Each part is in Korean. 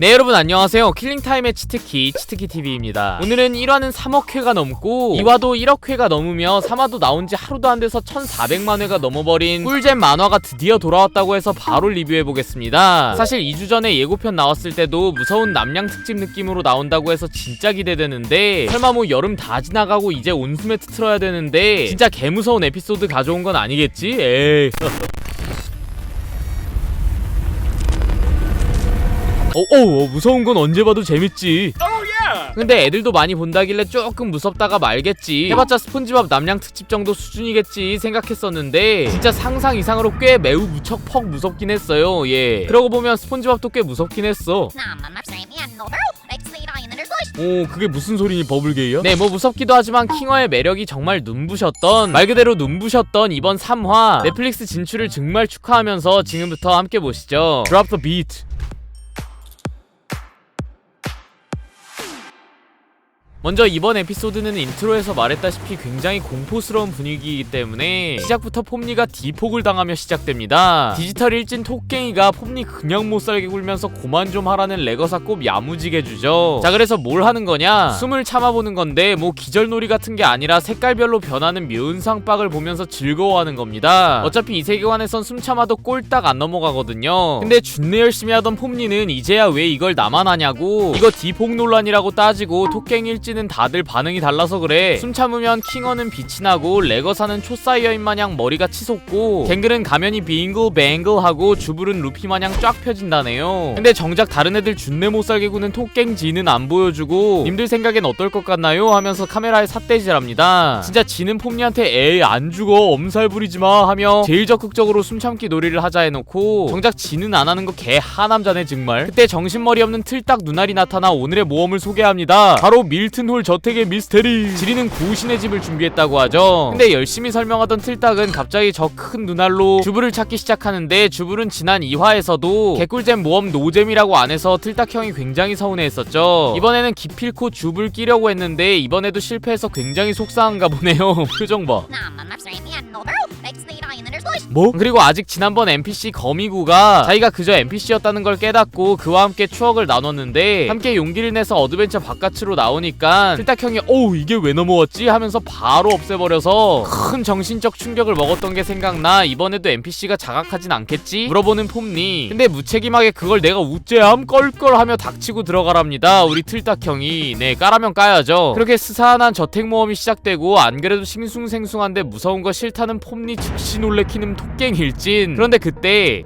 네 여러분 안녕하세요. 킬링타임의 치트키 치트키TV입니다. 오늘은 1화는 3억회가 넘고 2화도 1억회가 넘으며 3화도 나온지 하루도 안 돼서 1400만회가 넘어버린 꿀잼 만화가 드디어 돌아왔다고 해서 바로 리뷰해보겠습니다. 사실 2주 전에 예고편 나왔을 때도 무서운 남양 특집 느낌으로 나온다고 해서 진짜 기대되는데 설마 뭐 여름 다 지나가고 이제 온수매트 틀어야 되는데 진짜 개무서운 에피소드 가져온 건 아니겠지? 에이 어, 어, 어, 무서운 건 언제 봐도 재밌지. 근데 애들도 많이 본다길래 조금 무섭다가 말겠지. 해봤자 스폰지밥 남양 특집 정도 수준이겠지 생각했었는데 진짜 상상 이상으로 꽤 매우 무척 퍽 무섭긴 했어요. 예. 그러고 보면 스폰지밥도 꽤 무섭긴 했어. 오 그게 무슨 소리니 버블게이야? 네 뭐 무섭기도 하지만 킹어의 매력이 정말 눈부셨던 말 그대로 눈부셨던 이번 3화 넷플릭스 진출을 정말 축하하면서 지금부터 함께 보시죠 Drop the beat 먼저 이번 에피소드는 인트로에서 말했다시피 굉장히 공포스러운 분위기이기 때문에 시작부터 폼니가 디폭을 당하며 시작됩니다. 디지털 일진 톡갱이가 폼니 그냥 못 살게 굴면서 고만 좀 하라는 레거사 꼽 야무지게 주죠. 자 그래서 뭘 하는 거냐? 숨을 참아보는 건데 뭐 기절놀이 같은 게 아니라 색깔별로 변하는 묘은 상박을 보면서 즐거워하는 겁니다. 어차피 이 세계관에선 숨 참아도 꼴딱 안 넘어가거든요. 근데 준내 열심히 하던 폼니는 이제야 왜 이걸 나만 하냐고 이거 디폭 논란이라고 따지고 톡갱 일진 은 다들 반응이 달라서 그래. 숨 참으면 킹어는 빛이 나고 레거사는 초사이어인 마냥 머리가 치솟고 갱글은 가면이 빙글 뱅글 하고 주불은 루피 마냥 쫙 펴진다네요. 근데 정작 다른 애들 준내 못살게 구는 톡갱 지는 안 보여주고 님들 생각엔 어떨 것 같나요? 하면서 카메라에 삿대질합니다. 진짜 지는 폼니한테 에이 안 죽어. 엄살 부리지마 하며 제일 적극적으로 숨참기 놀이를 하자 해놓고 정작 지는 안 하는 거 개 하남자네 정말. 그때 정신머리 없는 틀딱 눈알이 나타나 오늘의 모험을 소개합니다. 바로 밀튼 홀 저택의 미스테리. 지리는 구신의 집을 준비했다고 하죠. 근데 열심히 설명하던 틀딱은 갑자기 저 큰 눈알로 주부를 찾기 시작하는데 주부는 지난 2화에서도 개꿀잼 모험 노잼이라고 안 해서 틀딱 형이 굉장히 서운해했었죠. 이번에는 기필코 주부를 끼려고 했는데 이번에도 실패해서 굉장히 속상한가 보네요. 표정 봐 뭐? 그리고 아직 지난번 NPC 거미구가 자기가 그저 NPC였다는 걸 깨닫고 그와 함께 추억을 나눴는데 함께 용기를 내서 어드벤처 바깥으로 나오니까 틀딱형이 어우 이게 왜 넘어왔지? 하면서 바로 없애버려서 큰 정신적 충격을 먹었던 게 생각나. 이번에도 NPC가 자각하진 않겠지? 물어보는 폼니. 근데 무책임하게 그걸 내가 우째함 껄껄하며 닥치고 들어가랍니다 우리 틀딱형이. 네 까라면 까야죠. 그렇게 스산한 저택 모험이 시작되고 안 그래도 싱숭생숭한데 무서운 거 싫다는 폼니 즉시 놀래키는 톡갱 일진. 그런데 그때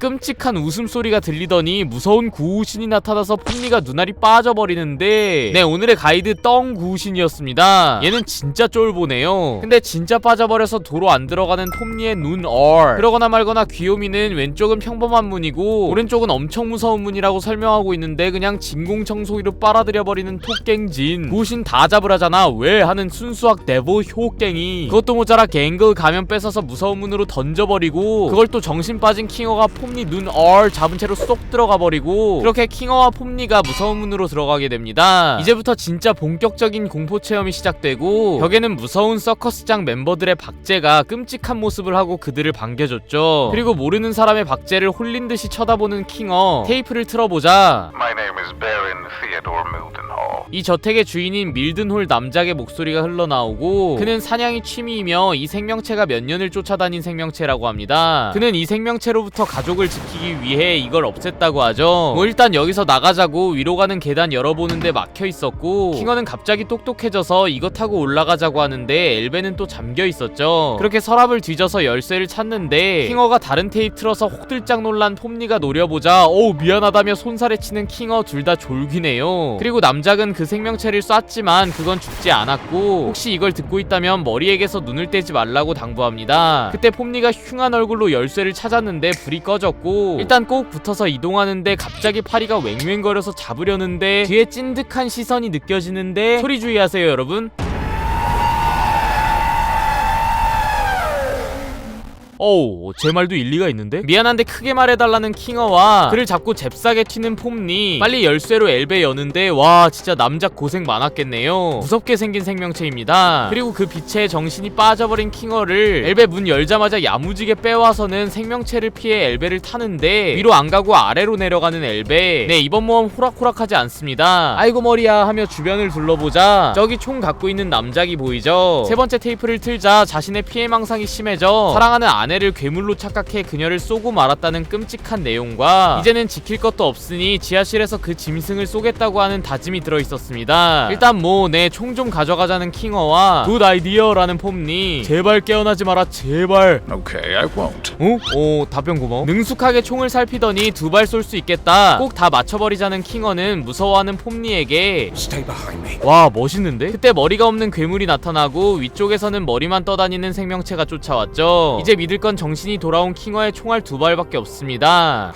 끔찍한 웃음소리가 들리더니 무서운 구우신이 나타나서 폼니가 눈알이 빠져버리는데. 네 오늘의 가이드 떵 구우신이었습니다. 얘는 진짜 쫄보네요. 근데 진짜 빠져버려서 도로 안 들어가는 폼니의 눈 얼. 그러거나 말거나 귀요미는 왼쪽은 평범한 문이고 오른쪽은 엄청 무서운 문이라고 설명하고 있는데 그냥 진공청소기로 빨아들여버리는 톡갱진. 구우신 다 잡으라잖아. 왜? 하는 순수학 네보 효갱이. 그것도 모자라 갱글 가면 뺏어서 무서운 문으로 던져버리고 그걸 또 정신 빠진 킹어가 폼니 눈 얼 잡은 채로 쏙 들어가 버리고 그렇게 킹어와 폼니가 무서운 문으로 들어가게 됩니다. 이제부터 진짜 본격적인 공포 체험이 시작되고 벽에는 무서운 서커스장 멤버들의 박제가 끔찍한 모습을 하고 그들을 반겨줬죠. 그리고 모르는 사람의 박제를 홀린 듯이 쳐다보는 킹어 테이프를 틀어보자 My name is Baron Theodore Mildenhall. 이 저택의 주인인 밀든홀 남작의 목소리가 흘러나오고 그는 사냥이 취미이며 이 생명체가 몇 년을 쫓아다닌 생명체라고 합니다. 그는 이 생명체로부터 가족을 지키기 위해 이걸 없앴다고 하죠. 뭐 일단 여기서 나가자고 위로 가는 계단 열어보는데 막혀 있었고 킹어는 갑자기 똑똑해져서 이거 타고 올라가자고 하는데 엘베는 또 잠겨 있었죠. 그렇게 서랍을 뒤져서 열쇠를 찾는데 킹어가 다른 테이프 틀어서 혹들짝 놀란 폼니가 노려보자 어우 미안하다며 손살에 치는 킹어 둘 다 졸귀네요. 그리고 남작은 그 생명체를 쐈지만 그건 죽지 않았고 혹시 이걸 듣고 있다면 머리에게서 눈을 떼지 말라고 당부합니다. 그때 폼니가 흉한 얼굴로 열쇠를 찾았는데 불이 꺼 졌고 일단 꼭 붙어서 이동하는데 갑자기 파리가 웽웽거려서 잡으려는데 뒤에 찐득한 시선이 느껴지는데 소리 주의하세요 여러분. 어우 제 말도 일리가 있는데? 미안한데 크게 말해달라는 킹어와 그를 잡고 잽싸게 튀는 폼니 빨리 열쇠로 엘베 여는데 와 진짜 남자 고생 많았겠네요. 무섭게 생긴 생명체입니다. 그리고 그 빛에 정신이 빠져버린 킹어를 엘베 문 열자마자 야무지게 빼와서는 생명체를 피해 엘베를 타는데 위로 안 가고 아래로 내려가는 엘베. 네 이번 모험 호락호락하지 않습니다. 아이고 머리야 하며 주변을 둘러보자. 저기 총 갖고 있는 남작이 보이죠? 세 번째 테이프를 틀자 자신의 피해망상이 심해져 사랑하는 아내 를 괴물로 착각해 그녀를 쏘고 말았다는 끔찍한 내용과 이제는 지킬 것도 없으니 지하실에서 그 짐승을 쏘겠다고 하는 다짐이 들어있었습니다 일단 뭐 내 총 좀 가져가자는 킹어와 굿 아이디어라는 폼니 제발 깨어나지 마라 제발 Okay, I won't. 어? 어 답변 고마워 능숙하게 총을 살피더니 두 발 쏠 수 있겠다 꼭 다 맞춰버리자는 킹어는 무서워하는 폼니에게 Stay behind me. 와 멋있는데? 그때 머리가 없는 괴물이 나타나고 위쪽에서는 머리만 떠다니는 생명체가 쫓아왔죠 이제 믿을 건 정신이 돌아온 킹어의 총알 두 발밖에 없습니다.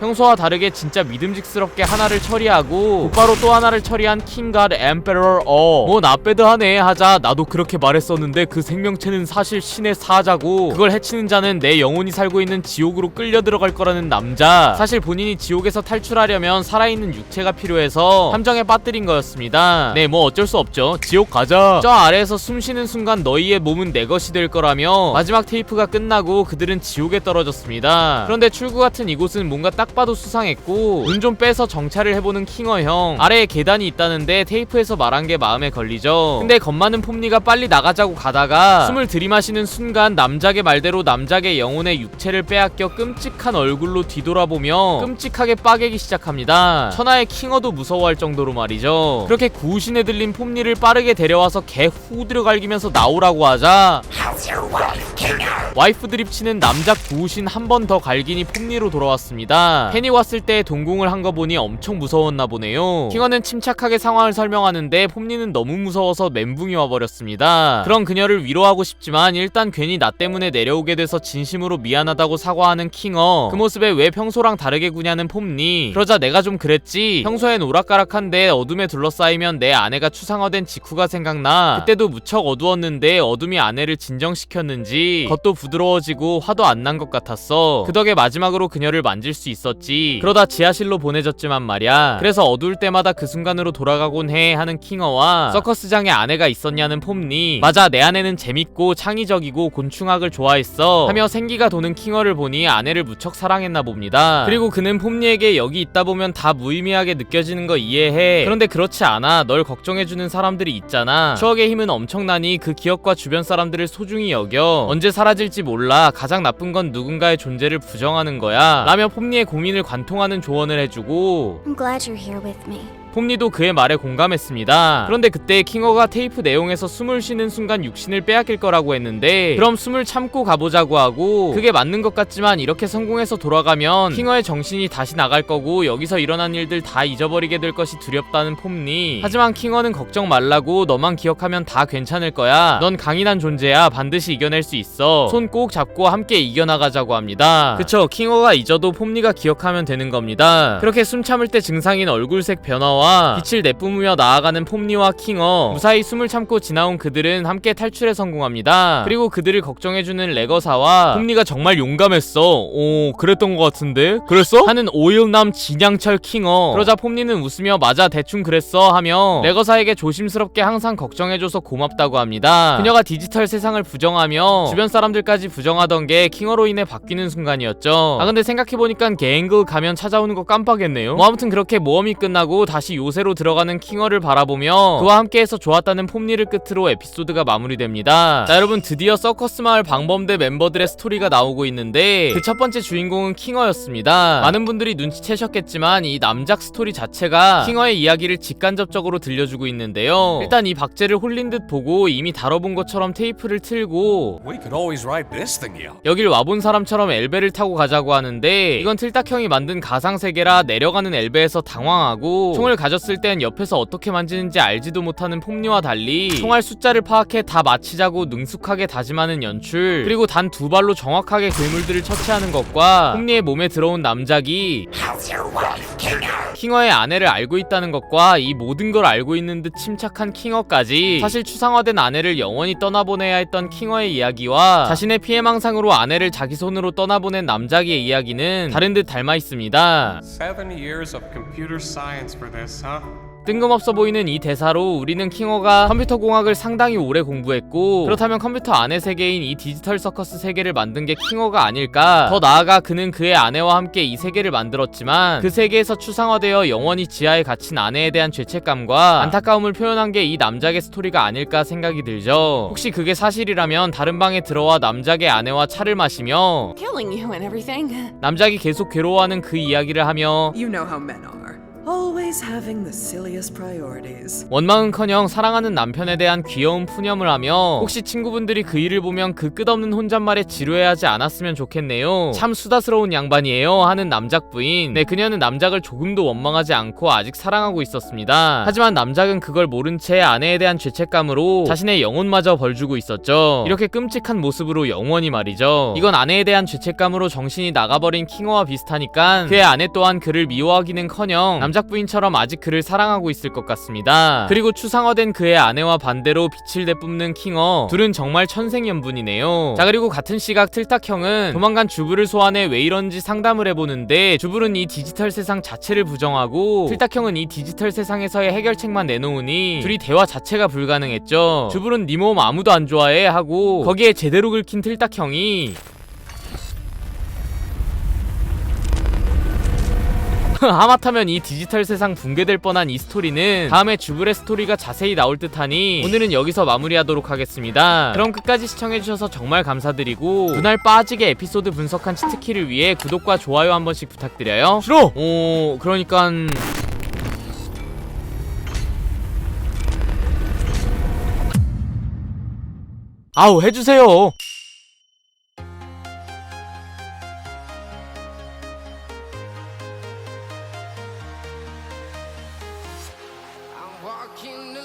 평소와 다르게 진짜 믿음직스럽게 하나를 처리하고 곧바로 또 하나를 처리한 킹갓 엠페러 어뭐 나빼드 하네 하자 나도 그렇게 말했었는데 그 생명체는 사실 신의 사자고 그걸 해치는 자는 내 영혼이 살고 있는 지옥으로 끌려 들어갈 거라는 남자. 사실 본인이 지옥에서 탈출하려면 살아있는 육체가 필요해서 함정에 빠뜨린 거였습니다. 네 뭐 어쩔 수 없죠. 지옥 가자. 저 아래에서 숨 쉬는 순간 너희의 몸은 내 것이 될 거라며 마지막 테 이프가 끝나고 그들은 지옥에 떨어졌습니다. 그런데 출구 같은 이곳은 뭔가 딱 봐도 수상했고 눈 좀 빼서 정찰을 해보는 킹어 형. 아래에 계단이 있다는데 테이프에서 말한 게 마음에 걸리죠. 근데 겁 많은 폼니가 빨리 나가자고 가다가 숨을 들이마시는 순간 남작의 말대로 남작의 영혼의 육체를 빼앗겨 끔찍한 얼굴로 뒤돌아보며 끔찍하게 빠개기 시작합니다. 천하의 킹어도 무서워할 정도로 말이죠. 그렇게 구신에 들린 폼니를 빠르게 데려와서 개 후드려 갈기면서 나오라고 하자 와이프 드립 치는 남작 구우신 한 번 더 갈기니 폼니로 돌아왔습니다. 팬이 왔을 때 동궁을 한 거 보니 엄청 무서웠나 보네요. 킹어는 침착하게 상황을 설명하는데 폼니는 너무 무서워서 멘붕이 와버렸습니다. 그런 그녀를 위로하고 싶지만 일단 괜히 나 때문에 내려오게 돼서 진심으로 미안하다고 사과하는 킹어. 그 모습에 왜 평소랑 다르게 구냐는 폼니. 그러자 내가 좀 그랬지. 평소엔 오락가락한데 어둠에 둘러싸이면 내 아내가 추상화된 직후가 생각나. 그때도 무척 어두웠는데 어둠이 아내를 진정시켰는지 겉도 부드러워지고 화도 안 난 것 같았어. 그 덕에 마지막으로 그녀를 만질 수 있었지. 그러다 지하실로 보내졌지만 말이야. 그래서 어두울 때마다 그 순간으로 돌아가곤 해 하는 킹어와 서커스장에 아내가 있었냐는 폼니. 맞아 내 아내는 재밌고 창의적이고 곤충학을 좋아했어. 하며 생기가 도는 킹어를 보니 아내를 무척 사랑했나 봅니다. 그리고 그는 폼니에게 여기 있다 보면 다 무의미하게 느껴지는 거 이해해. 그런데 그렇지 않아. 널 걱정해주는 사람들이 있잖아. 추억의 힘은 엄청나니 그 기억과 주변 사람들을 소중히 여겨. 언제 사 라질지 몰라. 가장 나쁜 건 누군가의 존재를 부정하는 거야. 라며 폼니의 고민을 관통하는 조언을 해주고 I'm glad you're here with me. 폼니도 그의 말에 공감했습니다. 그런데 그때 킹어가 테이프 내용에서 숨을 쉬는 순간 육신을 빼앗길 거라고 했는데 그럼 숨을 참고 가보자고 하고 그게 맞는 것 같지만 이렇게 성공해서 돌아가면 킹어의 정신이 다시 나갈 거고 여기서 일어난 일들 다 잊어버리게 될 것이 두렵다는 폼니. 하지만 킹어는 걱정 말라고 너만 기억하면 다 괜찮을 거야. 넌 강인한 존재야. 반드시 이겨낼 수 있어. 손 꼭 잡고 함께 이겨나가자고 합니다. 그쵸 킹어가 잊어도 폼니가 기억하면 되는 겁니다. 그렇게 숨 참을 때 증상인 얼굴색 변화와 빛을 내뿜으며 나아가는 폼니와 킹어 무사히 숨을 참고 지나온 그들은 함께 탈출에 성공합니다. 그리고 그들을 걱정해주는 레거사와 폼니가 정말 용감했어. 오 그랬던 것 같은데 그랬어? 하는 오일남 진양철 킹어 그러자 폼니는 웃으며 맞아 대충 그랬어 하며 레거사에게 조심스럽게 항상 걱정해줘서 고맙다고 합니다. 그녀가 디지털 세상을 부정하며 주변 사람들까지 부정하던 게 킹어로 인해 바뀌는 순간이었죠. 아 근데 생각해보니까 개앵글 가면 찾아오는 거 깜빡했네요. 뭐 아무튼 그렇게 모험이 끝나고 다시 요새로 들어가는 킹어를 바라보며 그와 함께해서 좋았다는 폼니를 끝으로 에피소드가 마무리됩니다. 자 여러분 드디어 서커스 마을 방범대 멤버들의 스토리가 나오고 있는데 그 첫 번째 주인공은 킹어였습니다. 많은 분들이 눈치채셨겠지만 이 남작 스토리 자체가 킹어의 이야기를 직간접적으로 들려주고 있는데요. 일단 이 박제를 홀린 듯 보고 이미 다뤄본 것처럼 테이프를 틀고 We could always write this thing here. 여길 와본 사람처럼 엘베를 타고 가자고 하는데 이건 틀딱형이 만든 가상 세계라 내려가는 엘베에서 당황하고 총을 가졌을 땐 옆에서 어떻게 만지는지 알지도 못하는 폼니와 달리 총알 숫자를 파악해 다 맞히자고 능숙하게 다짐하는 연출 그리고 단 두 발로 정확하게 괴물들을 처치하는 것과 폼니의 몸에 들어온 남작이 킹어의 아내를 알고 있다는 것과 이 모든 걸 알고 있는 듯 침착한 킹어까지 사실 추상화된 아내를 영원히 떠나보내야 했던 킹어의 이야기와 자신의 피해망상으로 아내를 자기 손으로 떠나보낸 남자기의 이야기는 다른 듯 닮아 있습니다. 뜬금없어 보이는 이 대사로 우리는 킹어가 컴퓨터 공학을 상당히 오래 공부했고 그렇다면 컴퓨터 안의 세계인 이 디지털 서커스 세계를 만든 게 킹어가 아닐까 더 나아가 그는 그의 아내와 함께 이 세계를 만들었지만 그 세계에서 추상화되어 영원히 지하에 갇힌 아내에 대한 죄책감과 안타까움을 표현한 게 이 남작의 스토리가 아닐까 생각이 들죠 혹시 그게 사실이라면 다른 방에 들어와 남작의 아내와 차를 마시며. 남작이 계속 괴로워하는 그 이야기를 하며 You know how men are. Always having the silliest priorities. 원망은커녕 사랑하는 남편에 대한 귀여운 푸념을 하며 혹시 친구분들이 그 일을 보면 그 끝없는 혼잣말에 지루해하지 않았으면 좋겠네요. 참 수다스러운 양반이에요 하는 남작 부인. 네 그녀는 남작을 조금도 원망하지 않고 아직 사랑하고 있었습니다. 하지만 남작은 그걸 모른 채 아내에 대한 죄책감으로 자신의 영혼마저 벌주고 있었죠. 이렇게 끔찍한 모습으로 영원히 말이죠. 이건 아내에 대한 죄책감으로 정신이 나가버린 킹어와 비슷하니까 그의 아내 또한 그를 미워하기는커녕 남작 부인처럼 아직 그를 사랑하고 있을 것 같습니다. 그리고 추상화된 그의 아내와 반대로 빛을 내뿜는 킹어 둘은 정말 천생연분이네요. 자 그리고 같은 시각 틀딱형은 조만간 주부를 소환해 왜 이런지 상담을 해보는데 주부는 이 디지털 세상 자체를 부정하고 틀딱형은 이 디지털 세상에서의 해결책만 내놓으니 둘이 대화 자체가 불가능했죠. 주부는 네 몸 아무도 안 좋아해 하고 거기에 제대로 긁힌 틀딱형이 하마터면 이 디지털 세상 붕괴될 뻔한 이 스토리는 다음에 주불의 스토리가 자세히 나올 듯하니 오늘은 여기서 마무리하도록 하겠습니다. 그럼 끝까지 시청해주셔서 정말 감사드리고 눈알 빠지게 에피소드 분석한 치트키를 위해 구독과 좋아요 한 번씩 부탁드려요. 싫어. 어 그러니까 아우 해주세요. walking